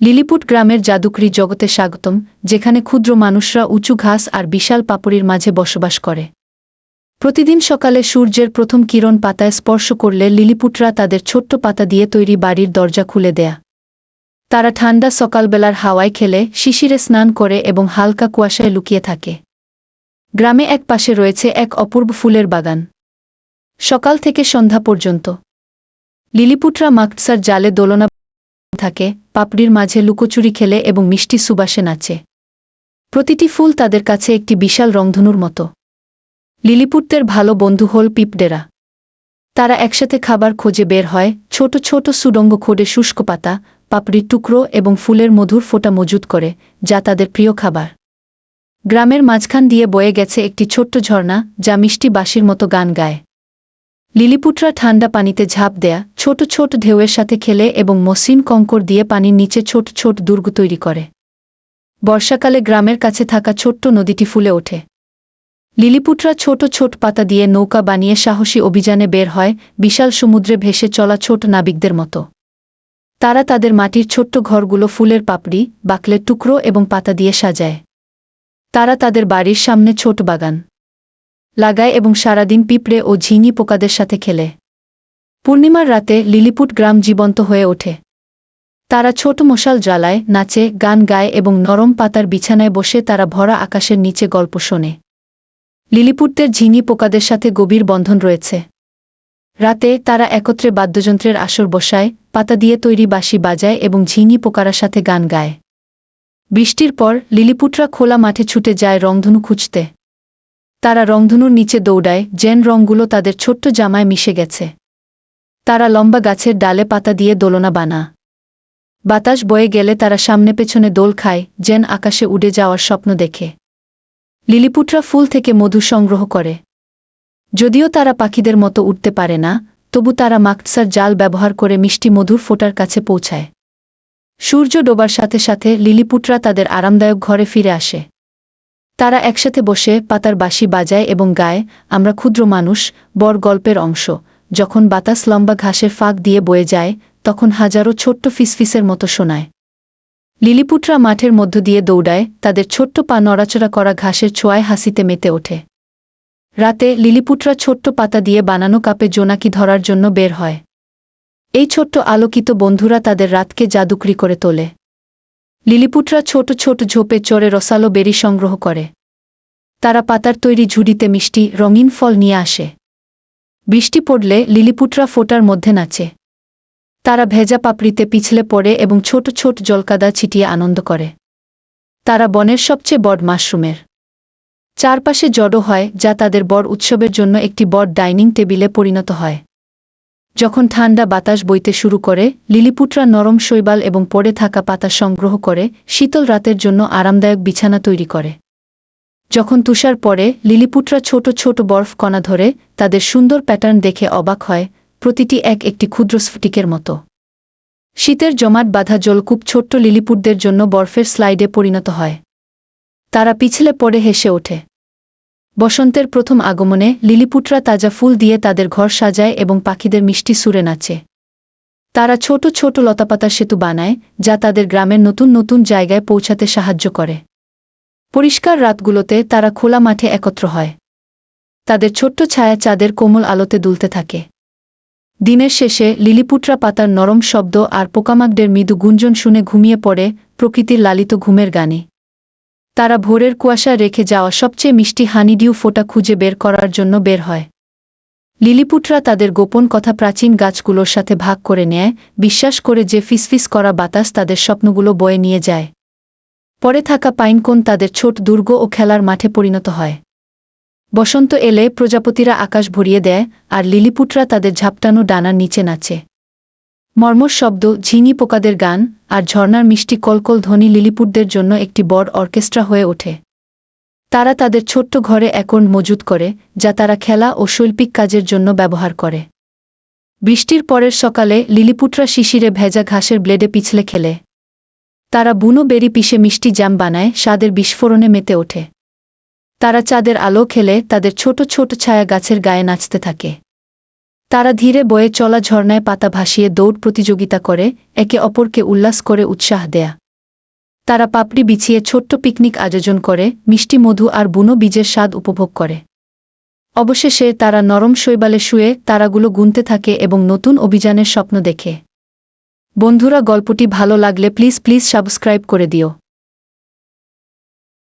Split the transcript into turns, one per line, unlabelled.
Lilliput গ্রামের জাদুকরি জগতে স্বাগতম, যেখানে ক্ষুদ্র মানুষরা উঁচু ঘাস আর বিশাল পাপড়ির মাঝে বসবাস করে। প্রতিদিন সকালে সূর্যের প্রথম কিরণ পাতায় স্পর্শ করলে লিলিপুটরা তাদের ছোট্ট পাতা দিয়ে তৈরি বাড়ির দরজা খুলে দেয়া। তারা ঠান্ডা সকালবেলার হাওয়ায় খেলে, শিশিরে স্নান করে এবং হালকা কুয়াশায় লুকিয়ে থাকে। গ্রামে এক পাশে রয়েছে এক অপূর্ব ফুলের বাগান। সকাল থেকে সন্ধ্যা পর্যন্ত। লিলিপুটরা মাকসার জালে দোলনা থাকে, পাপড়ির মাঝে লুকোচুরি খেলে এবং মিষ্টি সুবাসে নাচে। প্রতিটি ফুল তাদের কাছে একটি বিশাল রংধনুর মতো। লিলিপুটদের ভালো বন্ধু হল পিপডেরা। তারা একসাথে খাবার খোঁজে বের হয়, ছোট ছোট সুডঙ্গ খোঁড়ে শুষ্ক পাতা, পাপড়ির টুকরো এবং ফুলের মধুর ফোঁটা মজুত করে, যা তাদের প্রিয় খাবার। গ্রামের মাঝখান দিয়ে বয়ে গেছে একটি ছোট্ট ঝর্ণা, যা মিষ্টি বাঁশির মতো গান গায়। লিলিপুটরা ঠান্ডা পানিতে ঝাঁপ দেয়া, ছোট ছোট ঢেউয়ের সাথে খেলে এবং মসৃণ কঙ্কর দিয়ে পানির নিচে ছোট ছোট দুর্গ তৈরি করে। বর্ষাকালে গ্রামের কাছে থাকা ছোট্ট নদীটি ফুলে ওঠে। লিলিপুটরা ছোট ছোট পাতা দিয়ে নৌকা বানিয়ে সাহসী অভিযানে বের হয়, বিশাল সমুদ্রে ভেসে চলা ছোট নাবিকদের মতো। তারা তাদের মাটির ছোট্ট ঘরগুলো ফুলের পাপড়ি, বাকলের টুকরো এবং পাতা দিয়ে সাজায়। তারা তাদের বাড়ির সামনে ছোট বাগান। লাগায় এবং সারাদিন পিঁপড়ে ও ঝিঙি পোকাদের সাথে খেলে। পূর্ণিমার রাতে লিলিপুট গ্রাম জীবন্ত হয়ে ওঠে। তারা ছোট মশাল জ্বালায়, নাচে, গান গায় এবং নরম পাতার বিছানায় বসে তারা ভরা আকাশের নিচে গল্প শোনে। লিলিপুটদের ঝিঙি পোকাদের সাথে গভীর বন্ধন রয়েছে। রাতে তারা একত্রে বাদ্যযন্ত্রের আসর বসায়, পাতা দিয়ে তৈরি বাঁশি বাজায় এবং ঝিঙি পোকারা সাথে গান গায়। বৃষ্টির পর লিলিপুটরা খোলা মাঠে ছুটে যায় রংধনু খুঁজতে। তারা রংধনুর নিচে দৌড়ায় জেন রংগুলো তাদের ছোট্ট জামায় মিশে গেছে। তারা লম্বা গাছের ডালে পাতা দিয়ে দোলনা বানা। বাতাস বয়ে গেলে তারা সামনে পেছনে দোল খায় জেন আকাশে উড়ে যাওয়ার স্বপ্ন দেখে। লিলিপুটরা ফুল থেকে মধু সংগ্রহ করে। যদিও তারা পাখিদের মতো উঠতে পারে না, তবু তারা মাকসার জাল ব্যবহার করে মিষ্টি মধুর ফোটার কাছে পৌঁছায়। সূর্য ডোবার সাথে সাথে লিলিপুটরা তাদের আরামদায়ক ঘরে ফিরে আসে। তারা একসাথে বসে পাতার বাঁশি বাজায় এবং গায়, আমরা ক্ষুদ্র মানুষ, বড় গল্পের অংশ। যখন বাতাস লম্বা ঘাসের ফাঁক দিয়ে বয়ে যায়, তখন হাজারো ছোট্ট ফিসফিসের মতো শোনায়। লিলিপুটরা মাঠের মধ্য দিয়ে দৌড়ায়, তাদের ছোট্ট পা নড়াচড়া করা ঘাসের ছোঁয়ায় হাসিতে মেতে ওঠে। রাতে লিলিপুটরা ছোট্ট পাতা দিয়ে বানানো কাপে জোনাকি ধরার জন্য বের হয়। এই ছোট্ট আলোকিত বন্ধুরা তাদের রাতকে জাদুকরি করে তোলে। লিলিপুটরা ছোট ছোট ঝোপে চড়ে রসালো বেরি সংগ্রহ করে। তারা পাতার তৈরি ঝুড়িতে মিষ্টি, রঙিন ফল নিয়ে আসে। বৃষ্টি পড়লে লিলিপুটরা ফোটার মধ্যে নাচে। তারা ভেজা পাপড়িতে পিছলে পড়ে এবং ছোট ছোট জলকাদা ছিটিয়ে আনন্দ করে। তারা বনের সবচেয়ে বড় মাশরুমের। চারপাশে জড়ো হয় যা তাদের বড় উৎসবের জন্য একটি বড় ডাইনিং টেবিলে পরিণত হয়। যখন ঠান্ডা বাতাস বইতে শুরু করে লিলিপুটরা নরম শৈবাল এবং পড়ে থাকা পাতা সংগ্রহ করে, শীতল রাতের জন্য আরামদায়ক বিছানা তৈরি করে। যখন তুষার পরে লিলিপুটরা ছোট ছোট বরফ কণা ধরে, তাদের সুন্দর প্যাটার্ন দেখে অবাক হয়, প্রতিটি এক একটি ক্ষুদ্র স্ফটিকের মতো। শীতের জমাট বাঁধা জলকূপ ছোট্ট লিলিপুটদের জন্য বরফের স্লাইডে পরিণত হয়। তারা পিছলে পড়ে হেসে ওঠে। বসন্তের প্রথম আগমনে লিলিপুটরা তাজা ফুল দিয়ে তাদের ঘর সাজায় এবং পাখিদের মিষ্টি সুরে নাচে। তারা ছোট ছোট লতাপাতা সেতু বানায়, যা তাদের গ্রামের নতুন নতুন জায়গায় পৌঁছাতে সাহায্য করে। পরিষ্কার রাতগুলোতে তারা খোলা মাঠে একত্র হয়। তাদের ছোট্ট ছায়া চাঁদের কোমল আলোতে দুলতে থাকে। দিনের শেষে লিলিপুটরা পাতার নরম শব্দ আর পোকামাকদের মৃদু গুঞ্জন শুনে ঘুমিয়ে পড়ে প্রকৃতির লালিত ঘুমের গানে। তারা ভোরের কুয়াশা রেখে যাওয়া সবচেয়ে মিষ্টি হানিডিউ ফোটা খুঁজে বের করার জন্য বের হয়। লিলিপুটরা তাদের গোপন কথা প্রাচীন গাছগুলোর সাথে ভাগ করে নেয়, বিশ্বাস করে যে ফিসফিস করা বাতাস তাদের স্বপ্নগুলো বয়ে নিয়ে যায়। পরে থাকা পাইনকোন তাদের ছোট দুর্গ ও খেলার মাঠে পরিণত হয়। বসন্ত এলে প্রজাপতিরা আকাশ ভরিয়ে দেয়, আর লিলিপুটরা তাদের ঝাপটানো ডানার নিচে নাচে। মর্মর শব্দ, ঝিঙি পোকাদের গান আর ঝর্নার মিষ্টি কলকল ধ্বনি লিলিপুটদের জন্য একটি বড় অর্কেস্ট্রা হয়ে ওঠে। তারা তাদের ছোট্ট ঘরে অ্যাকর্ড মজুত করে, যা তারা খেলা ও শৈল্পিক কাজের জন্য ব্যবহার করে। বৃষ্টির পরের সকালে লিলিপুটরা শিশিরে ভেজা ঘাসের ব্লেডে পিছলে খেলে। তারা বুনো বেরি পিষে মিষ্টি জাম বানায়, স্বাদের বিস্ফোরণে মেতে ওঠে। তারা চাঁদের আলো খেলে তাদের ছোট ছোট ছায়া গাছের গায়ে নাচতে থাকে। তারা ধীরে বয়ে চলা ঝর্ণায় পাতা ভাসিয়ে দৌড় প্রতিযোগিতা করে, একে অপরকে উল্লাস করে উৎসাহ দেয়া। তারা পাপড়ি বিছিয়ে ছোট্ট পিকনিক আয়োজন করে, মিষ্টি মধু আর বুনো বীজের স্বাদ উপভোগ করে। অবশেষে তারা নরম শৈবালে শুয়ে তারাগুলো গুনতে থাকে এবং নতুন অভিযানের স্বপ্ন দেখে। বন্ধুরা, গল্পটি ভালো লাগলে প্লিজ প্লিজ সাবস্ক্রাইব করে দিও।